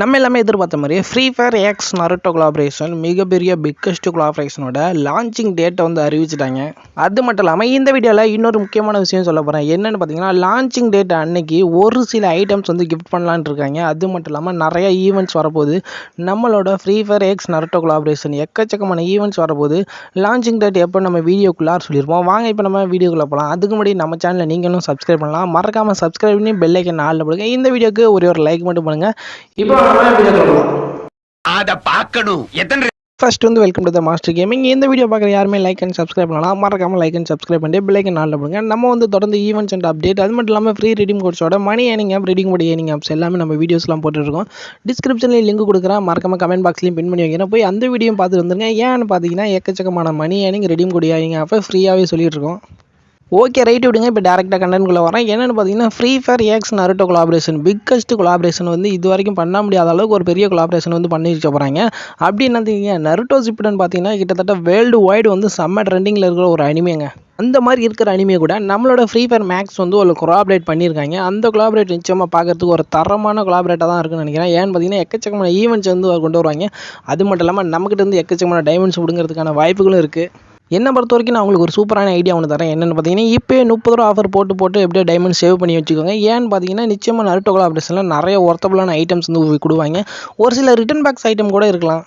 நம்ம எல்லாமே எதிர்பார்த்த மாதிரி free fire X Naruto collaboration மிகப்பெரிய பிக்கஸ்ட் கொலாபரேஷனோட லான்ச்சிங் டேட்டை வந்து அறிவிச்சிட்டாங்க. அது மட்டும் இல்லாமல் இந்த வீடியோவில் இன்னொரு முக்கியமான விஷயம் சொல்ல போகிறேன் என்னென்னு பார்த்தீங்கன்னா லான்ச்சிங் டேட் அன்னைக்கு ஒரு சில ஐட்டம்ஸ் வந்து கிஃப்ட் பண்ணலான் இருக்காங்க. அது மட்டும் இல்லாமல் நிறைய ஈவெண்ட்ஸ் வரப்போகுது. நம்மளோட free fire X Naruto collaboration எக்கச்சக்கமான ஈவெண்ட்ஸ் வரப்போகுது. லான்ச்சிங் டேட் எப்போ நம்ம வீடியோக்குள்ளார் சொல்லியிருப்போம் வாங்க இப்போ நம்ம வீடியோக்குள்ளே போகலாம் அதுக்கு முன்னாடி நம்ம சேனலை நீங்களும் சப்ஸ்கிரைப் பண்ணலாம். மறக்காமல் சப்ஸ்கிரைப் பண்ணி பெல்லைக்கன் நாளில் போடுங்க. இந்த வீடியோக்கு ஒரே ஒரு லைக் மட்டும் பண்ணுங்கள் இப்போ அத பார்க்கணும் எத்தனை ஃபர்ஸ்ட் வந்து welcome to the master gaming இந்த வீடியோ பார்க்குற யாருமே லைக் அண்ட் சப்ஸ்கிரைப் பண்ணலாம். மறக்காம லைக் அண்ட் சப்ஸ்கிரைப் பண்ணி பிள்ளைக்கு நாளில் போடுங்க. நம்ம வந்து தொடர்ந்து ஈவெண்ட்ஸ் அண்ட் அப்டேட் அது மட்டும் இல்லாமல் ஃப்ரீ ரீடிங் கோர்ஸோட மணி ஏனிங் ஆப் ரீடிங் போட ஏனிங் ஆப்ஸ் எல்லாமே நம்ம வீடியோஸ்லாம் போட்டுருக்கோம் டிஸ்கிரிப்ஷனில் லிங்க் கொடுக்குறேன். மறக்காம கமெண்ட் பாக்ஸ்லையும் பின் பண்ணி வைக்கிறேன் போய் அந்த வீடியோ பார்த்து வந்துருங்க. ஏன்னு பார்த்தீங்கன்னா எக்கச்சக்கமான மணி ஏனிங் ரெடிம் கொடி ஏனிங் ஆப்பை ஃப்ரீயாகவே சொல்லிட்டு இருக்கோம் ஓகே ரைட் விடுங்க. இப்போ டேரெக்டாக கண்டென்ட்குள்ளே வரேன் என்னென்னு பார்த்தீங்கன்னா free fire X Naruto collaboration biggest collaboration வந்து இது வரைக்கும் பண்ண முடியாத அளவுக்கு ஒரு பெரிய கொலாபரேஷன் வந்து பண்ணி வச்ச போகிறாங்க அப்படி என்னத்தீங்க நருட்டோ சிப்டன் பார்த்தீங்கன்னா கிட்டத்தட்ட வேர்ல்டு வைடு வந்து செம்ம ட்ரெண்டிங்கில் இருக்கிற ஒரு அனிமேங்க அந்த மாதிரி இருக்கிற அனிமே கூட நம்மளோட ஃப்ரீ ஃபயர் மேக்ஸ் வந்து ஒரு கொலாபரேட் பண்ணியிருக்காங்க அந்த கொலாபரேட் நிச்சயமாக பார்க்கறதுக்கு ஒரு தரமான கொலாபரேட்டாக தான் இருக்குன்னு நினைக்கிறேன். ஏன்னு பார்த்தீங்கன்னா எக்கச்சக்கமான ஈவெண்ட்ஸ் வந்து கொண்டு வருவாங்க. அது மட்டும் இல்லாமல் நம்மக்கிட்ட இருந்து எக்கச்சக்கமான டைமண்ட்ஸ் பிடுங்கிறதுக்கான வாய்ப்புகளும் இருக்குது என்னை பொறுத்த வரைக்கும் நான் உங்களுக்கு ஒரு சூப்பரான ஐடியா ஒன்று தரேன். என்னென்னு பார்த்தீங்கன்னா இப்போ முப்பது ரூபா ஆஃபர் போட்டு போட்டு எப்படியோ டைமண்ட் சேவ் பண்ணி வச்சுக்கோங்க. ஏன்னு பார்த்தீங்கன்னா நிச்சயமாக நருட்டோ கொலாபரேஷனில் நிறைய ஒர்த்தபுளான ஐட்டம்ஸ் வந்து கொடுவாங்க ஒரு சில ரிட்டன் பேக்ஸ் ஐட்டம் கூட இருக்கலாம்.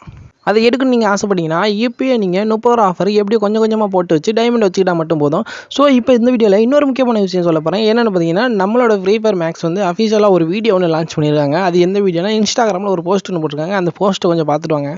அதை எடுக்கணும்னு நீங்கள் ஆசைப்பட்டீங்கன்னா இப்போயே நீங்கள் முப்பது ரூபா ஆஃபர் எப்படியோ கொஞ்சம் கொஞ்சமாக போட்டு வச்சு டைமண்ட் வச்சுக்கிட்டா மட்டும் போதும். ஸோ இப்போ இந்த வீடியோவில் இன்னொரு முக்கியமான விஷயம் சொல்ல போகிறேன் என்னென்னு பார்த்தீங்கன்னா நம்மளோட ஃப்ரீ ஃபயர் மேக்ஸ் வந்து அஃபீஷியலாக ஒரு வீடியோ ஒன்று லான்ச் பண்ணியிருக்காங்க. அது எந்த வீடியோனா இன்ஸ்டாகிராமில் ஒரு போஸ்ட் ஒன்று போட்டிருக்காங்க. அந்த போஸ்ட்டை கொஞ்சம் பார்த்துட்டு வாங்க.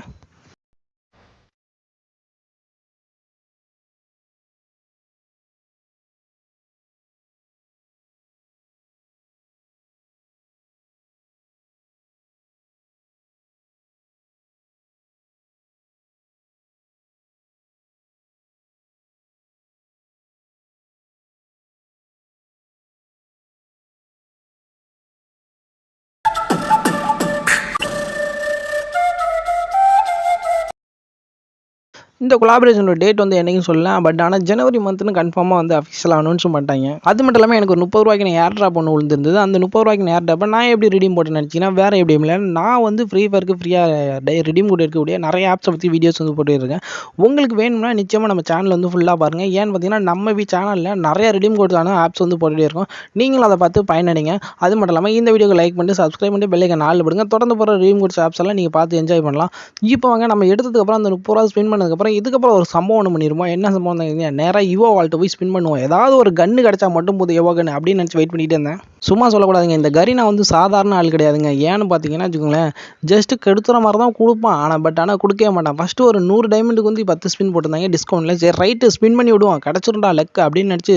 இந்த கொலாபரேஷனோட டேட் வந்து என்னைக்கும் சொல்லலாம். பட் ஆனால் ஜனவரி மந்த்னு கன்ஃபார்மாக வந்து அஃபிஷியலாக அனௌன்ஸும் பண்ணிட்டாங்க அது மட்டும் இல்லாமல் எனக்கு ஒரு முப்பது ரூபாய்க்கு நான் ஏர் ட்ராப் ஒன்று விழுந்திருந்தது. அந்த முப்பது ரூபாய்க்கு ஏர் ட்ராப்பை நான் எப்படி ரிடீம் போட்டு நினச்சிங்கன்னா வேறு எப்படி இல்லை. நான் வந்து ஃப்ரீ ஃபயருக்கு ஃப்ரீயாக டை ரிடீம் கூட இருக்கக்கூடிய நிறைய ஆப்ஸை பற்றி வீடியோஸ் வந்து போட்டுருக்கேன் உங்களுக்கு வேணும்னா நிச்சயமாக நம்ம சேனல் வந்து ஃபுல்லாக பாருங்கள் ஏன்னு பார்த்தீங்கன்னா நம்ம வி சேனலில் நிறைய ரிடீம் கோட்ஸான ஆப்ஸ் வந்து போட்டுகிட்டே இருக்கோம். நீங்களும் அதை பார்த்து பயனடைங்க. அது மட்டும் இல்லாமல் இந்த வீடியோக்கு லைக் பண்ணிட்டு சப்ஸ்கிரைப் பண்ணி பெல்லைக்கு நாலு விடுங்க தொடர்ந்து போகிற ரிடீம் கோட்ஸ் ஆப்ஸ் எல்லாம் நீங்கள் பார்த்து என்ஜாய் பண்ணலாம். இப்போ வாங்க நம்ம எடுத்ததுக்கப்புறம் அந்த முப்பது ரூபா ஸ்பெண்ட் பண்ணதுக்கப்புறம் இதுக்கப்புறம் ஒரு சம்பவம் ஒன்று பண்ணிடுவோம் என்ன சம்பவம் தான் நேராக யுவோ வால்ட்ட போய் ஸ்பின் பண்ணுவோம். ஏதாவது ஒரு கன்று கிடச்சா மட்டும் போது எவோ கன்று அப்படின்னு நினச்சி வெயிட் பண்ணிகிட்டே இருந்தேன். சும்மா சொல்லக்கூடாதுங்க. இந்த கரினா வந்து சாதாரண ஆள் கிடையாதுங்க. ஏன்னு பார்த்தீங்கன்னா வச்சுக்கோங்களேன் ஜஸ்ட்டு கெடுத்துற மாதிரி தான் கொடுப்பான். ஆனால் பட் ஆனால் கொடுக்கவே மாட்டான். ஃபஸ்ட்டு ஒரு நூறு டைமண்டுக்கு வந்து பத்து ஸ்பின் போட்டிருந்தாங்க. டிஸ்கவுண்ட்டில் சரி ரைட்டு ஸ்பின் பண்ணி விடுவோம். கிடச்சிருண்டா லெக் அப்படின்னு நினச்சி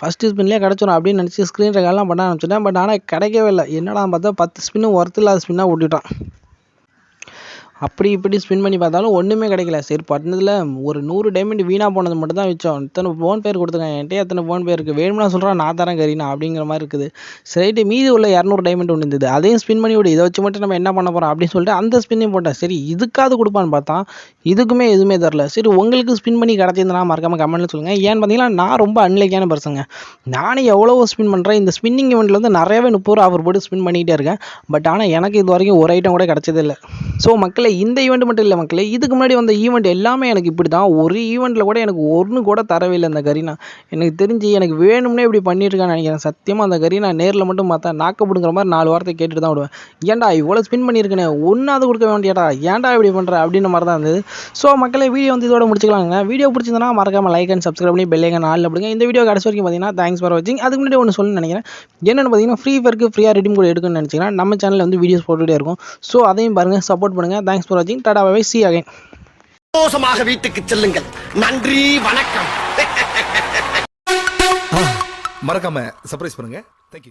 ஃபஸ்ட்டு ஸ்பின்லேயே கிடச்சிரும் அப்படின்னு நினச்சி ஸ்க்ரீன் ரெக்கார்ட்லாம் பண்ண ஆரம்பிச்சிட்டேன். பட் ஆனால் கிடைக்கவே இல்லை. என்னடா பார்த்தா பத்து ஸ்பின்னு ஒர்த்து இல்லாத ஸ்பின்னாக ஓட்டிட்டான். அப்படி இப்படி ஸ்பின் பண்ணி பார்த்தாலும் ஒன்றுமே கிடைக்கல. சரி பண்ணதில் ஒரு நூறு டைமண்ட் வீணாக போனது மட்டும் தான் வச்சோம் இத்தனை ஃபோன் பேர் கொடுத்துருக்கேன் என்கிட்ட எத்தனை ஃபோன் பேர் இருக்குது வேணும்னா சொல்கிறான் நான் தரேன் கரீனா அப்படிங்கிற மாதிரி இருக்குது. சரிட்டு மீதி உள்ள இரநூறு டைமண்ட் ஒன்று இருந்தது. அதையும் ஸ்பின் பண்ணி விடு. இதை வச்சு மட்டும் நம்ம என்ன பண்ண போகிறோம் அப்படின்னு சொல்லிட்டு அந்த ஸ்பின்னையும் போட்டேன். சரி இதுக்காவது கொடுப்பான்னு பார்த்தா இதுக்குமே எதுவுமே தரல. சரி உங்களுக்கு ஸ்பின் பண்ணி கிடச்சிருந்தனா மறக்காமல் கமெண்ட்டில் சொல்லுங்கள் ஏன்னு பார்த்தீங்கன்னா நான் ரொம்ப அன்லைக்கான பர்சங்க நானே எவ்வளவோ ஸ்பின் பண்ணுறேன் இந்த ஸ்பின்னிங் இவெண்ட்டில் வந்து நிறையவே முப்பது ரூபா ஆஃபர் போட்டு ஸ்பின் பண்ணிகிட்டே இருக்கேன். பட் ஆனால் எனக்கு இது வரைக்கும் ஒரு ஐட்டம் கூட கிடச்சதே இல்லை. ஸோ மக்களை இந்த ஈவெண்ட் மட்டும் இல்லை மக்களே இதுக்கு முன்னாடி வந்த ஈவெண்ட் எல்லாமே எனக்கு இப்படி தான் ஒரு ஈவெண்ட்டில் கூட எனக்கு ஒன்று கூட தரவே இல்லை அந்த கரீனா. எனக்கு தெரிஞ்சு எனக்கு வேணும்னே இப்படி பண்ணியிருக்கான்னு நினைக்கிறேன். சத்தியமாக அந்த கரீனா நேரில் மட்டும் பார்த்தா நாக்கப்படுங்கிற மாதிரி நாலு வார்த்தை கேட்டுட்டு தான் விடுவேன் ஏன்டா இவ்வளோ ஸ்பின் பண்ணியிருக்கேனே? ஒன்றாவது கொடுக்க வேண்டியடா? ஏன்டா இப்படி பண்ணுற அப்படின்ற மாதிரி தான் இருந்தது. ஸோ மக்களே வீடியோ வந்து இதோட முடிச்சுக்கலாங்க. வீடியோ பிடிச்சிருந்தனா மறக்காம லைக் அண்ட் சப்ஸ்கிரைப் பண்ணி பெல்லைங்க நாளில் அப்படிங்க இந்த வீடியோ கடைசி வரைக்கும் பார்த்தீங்கன்னா தேங்க்ஸ் ஃபார் வாட்சிங் அதுக்கு முன்னாடி ஒன்று சொல்லணும்னு நினைக்கிறேன். என்னென்னு பார்த்தீங்கன்னா ஃப்ரீ ஃபயருக்கு ஃப்ரீயாக ரெடிம் கூட எடுக்கணும்னு நினச்சிங்கன்னா நம்ம சேனலில் வந்து வீடியோஸ் போட்டுகிட்டே இருக்கும். ஸோ அதையும் பாருங்கள் சப்போர்ட் பண்ணுங்கள் தேங்க்ஸ் ஃபார் வாட்சிங் டாடா பை சி அகைன் சந்தோஷமாக வீட்டுக்கு செல்லுங்கள். நன்றி வணக்கம். மறக்காம சர்ப்ரைஸ் பண்ணுங்க. தேங்க்யூ